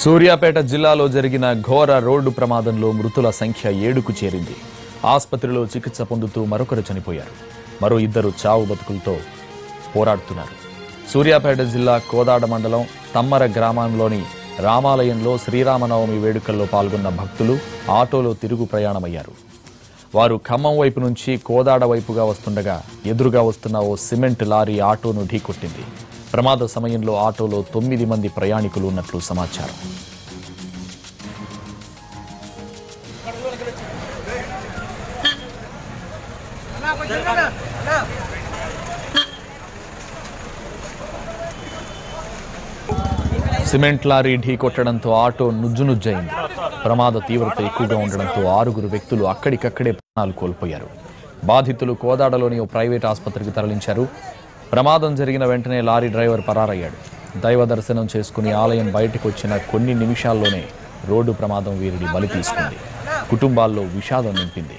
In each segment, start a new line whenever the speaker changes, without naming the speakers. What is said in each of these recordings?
సూర్యాపేట జిల్లాలో జరిగిన ఘోర రోడ్డు ప్రమాదంలో మృతుల సంఖ్య ఏడుకు చేరింది. ఆసుపత్రిలో చికిత్స పొందుతూ మరొకరు చనిపోయారు. మరో ఇద్దరు చావు బతుకులతో పోరాడుతున్నారు. సూర్యాపేట జిల్లా కోదాడ మండలం తమ్మర గ్రామంలోని రామాలయంలో శ్రీరామనవమి వేడుకల్లో పాల్గొన్న భక్తులు ఆటోలో తిరుగు ప్రయాణమయ్యారు. వారు ఖమ్మం వైపు నుంచి కోదాడ వైపుగా వస్తుండగా ఎదురుగా వస్తున్న ఓ సిమెంట్ లారీ ఆటోను ఢీకొట్టింది. ప్రమాద సమయంలో ఆటోలో తొమ్మిది మంది ప్రయాణికులు ఉన్నట్లు సమాచారం. సిమెంట్ లారీ ఢీకొట్టడంతో ఆటో నుజ్జునుజ్జయింది ప్రమాద తీవ్రత ఎక్కువగా ఉండడంతో ఆరుగురు వ్యక్తులు అక్కడికక్కడే ప్రాణాలు కోల్పోయారు. బాధితులు కోదాడలోని ఓ ప్రైవేట్ ఆసుపత్రికి తరలించారు. ప్రమాదం జరిగిన వెంటనే లారీ డ్రైవర్ పరారయ్యాడు. దైవ దర్శనం చేసుకుని ఆలయం బయటకు వచ్చిన కొన్ని నిమిషాల్లోనే రోడ్డు ప్రమాదం వీరిని బలి తీసుకుంది. కుటుంబాల్లో విషాదం నింపింది.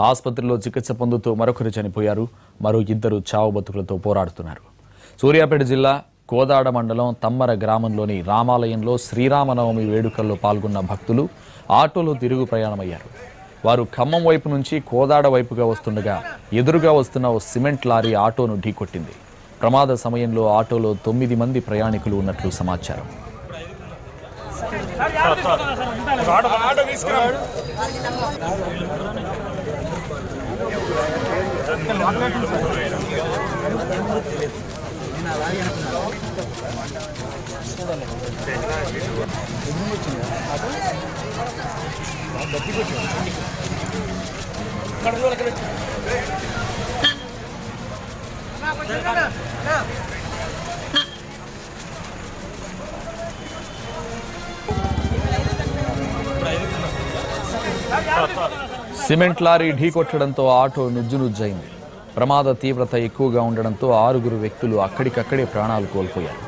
ఆసుపత్రిలో చికిత్స పొందుతూ మరొకరు చనిపోయారు. మరో ఇద్దరు చావు బతుకులతో పోరాడుతున్నారు. సూర్యాపేట జిల్లా కోదాడ మండలం తమ్మర గ్రామంలోని రామాలయంలో శ్రీరామనవమి వేడుకల్లో పాల్గొన్న భక్తులు ఆటోలో తిరుగు ప్రయాణమయ్యారు. వారు ఖమ్మం వైపు నుంచి కోదాడ వైపుగా వస్తుండగా ఎదురుగా వస్తున్న ఓ సిమెంట్ లారీ ఆటోను ఢీకొట్టింది. ప్రమాద సమయంలో ఆటోలో తొమ్మిది మంది ప్రయాణికులు ఉన్నట్లు సమాచారం. Stop, stop. సిమెంట్ లారీ ఢీకొట్టడంతో ఆటో నుజ్జునుజ్జయింది ప్రమాద తీవ్రత ఎక్కువగా ఉండడంతో ఆరుగురు వ్యక్తులు అక్కడికక్కడే ప్రాణాలు కోల్పోయారు.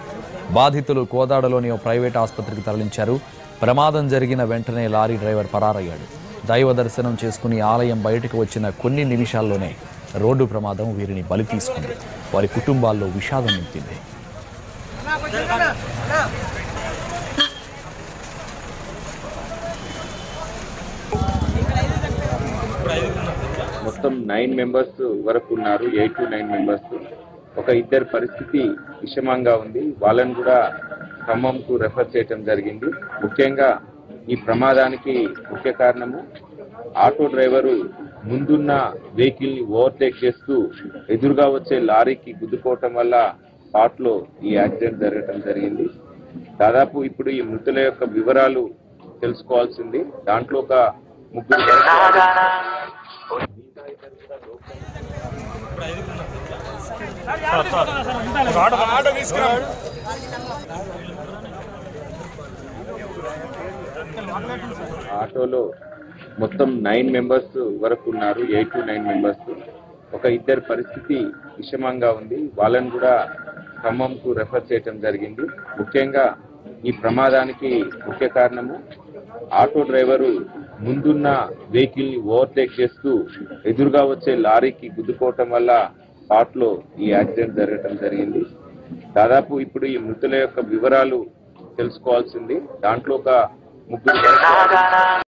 బాధితులు కోదాడలోని ఓ ప్రైవేట్ ఆసుపత్రికి తరలించారు. ప్రమాదం జరిగిన వెంటనే లారీ డ్రైవర్ పరారయ్యాడు దైవ దర్శనం చేసుకుని ఆలయం బయటకు వచ్చిన కొన్ని నిమిషాల్లోనే రోడ్డు ప్రమాదం వీరిని బలి తీసుకుంది. వారి కుటుంబాల్లో విషాదం నింపింది.
మొత్తం నైన్ మెంబర్స్ వరకు ఉన్నారు ఎయిట్ టు నైన్ మెంబర్స్ ఒక ఇద్దరు పరిస్థితి విషమంగా ఉంది. వాళ్ళని కూడా ఖమ్మంకు రెఫర్ చేయటం జరిగింది. ముఖ్యంగా ఈ ప్రమాదానికి ముఖ్య కారణము ఆటో డ్రైవరు ముందున్న వెహికల్ని ఓవర్టేక్ చేస్తూ ఎదురుగా వచ్చే లారీకి గుద్దుకోవటం వల్ల స్పాట్లో ఈ యాక్సిడెంట్ జరగటం జరిగింది. దాదాపు ఇప్పుడు ఈ మృతుల యొక్క వివరాలు తెలుసుకోవాల్సింది. దాంట్లో ఒక ముగ్గురు ఆటోలో మొత్తం నైన్ మెంబర్స్ వరకు ఉన్నారు ఎయిట్ టు నైన్ మెంబర్స్. ఒక ఇద్దరు పరిస్థితి విషమంగా ఉంది. వాళ్ళని కూడా ఖమ్మంకు రెఫర్ చేయటం జరిగింది. ముఖ్యంగా ఈ ప్రమాదానికి ముఖ్య కారణము ఆటో డ్రైవరు ముందున్న వెహికల్ని ఓవర్టేక్ చేస్తూ ఎదురుగా వచ్చే లారీకి గుద్దుకోవటం వల్ల లో ఈ యాక్సిడెంట్ జరగటం జరిగింది. దాదాపు ఇప్పుడు ఈ మృతుల యొక్క వివరాలు తెలుసుకోవాల్సింది. దాంట్లో ఒక ముగ్గురు